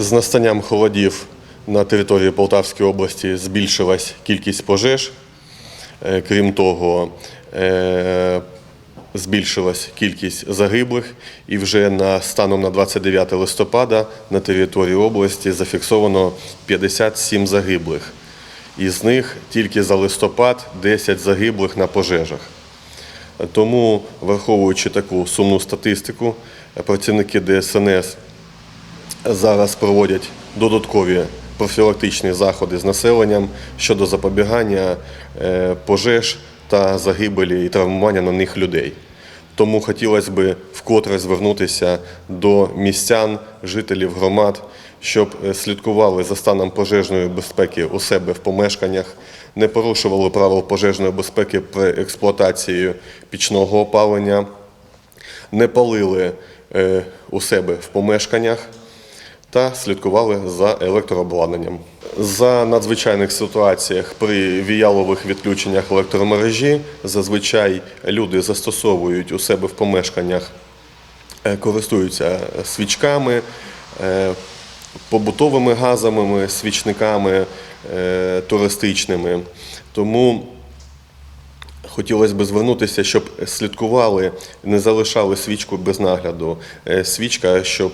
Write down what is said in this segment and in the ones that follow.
З настанням холодів на території Полтавської області збільшилась кількість пожеж. Е, Крім того, е, збільшилась кількість загиблих, і вже на станом на 29 листопада на території області зафіксовано 57 загиблих. Із них тільки за листопад 10 загиблих на пожежах. Тому, враховуючи таку сумну статистику, працівники ДСНС зараз проводять додаткові профілактичні заходи з населенням щодо запобігання е, пожеж та загибелі і травмування на них людей. Тому хотілося б вкотре звернутися до містян, жителів громад, щоб е, слідкували за станом пожежної безпеки у себе в помешканнях, не порушували правил пожежної безпеки при експлуатації пічного опалення, не палили е, у себе в помешканнях та слідкували за електрообладнанням. За надзвичайних ситуаціях при віялових відключеннях електромережі зазвичай люди застосовують у себе в помешканнях, е, користуються свічками, е, побутовими газовими свічниками е, туристичними. Тому Хотілося б звернутися, щоб слідкували, не залишали свічку без нагляду. Свічка, щоб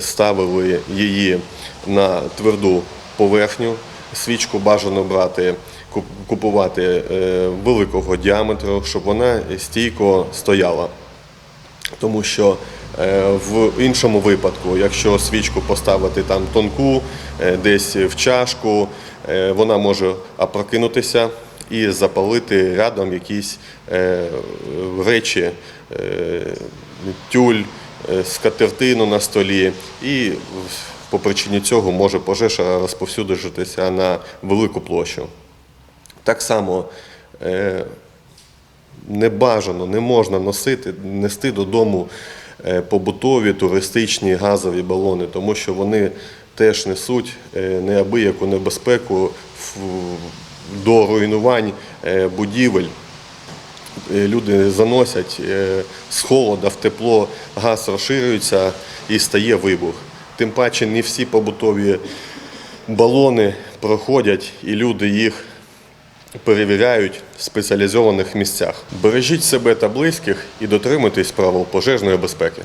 ставили її на тверду поверхню. Свічку бажано брати, купувати е, великого діаметру, щоб вона стійко стояла. Тому що е, в іншому випадку, якщо свічку поставити там тонку, е, десь в чашку, вона може опрокинутися і запалити рядом якісь речі, тюль, скатертину на столі. І по причині цього може пожежа розповсюдитися на велику площу. Так само е, не бажано, не можна носити, нести додому е, побутові, туристичні газові балони, тому що вони теж несуть е, неабияку небезпеку до руйнувань е, будівель. Е, Люди заносять е, з холода в тепло, газ розширюється і стає вибух. Тим паче не всі побутові балони проходять, і люди їх перевіряють в спеціалізованих місцях. Бережіть себе та близьких і дотримуйтесь правил пожежної безпеки.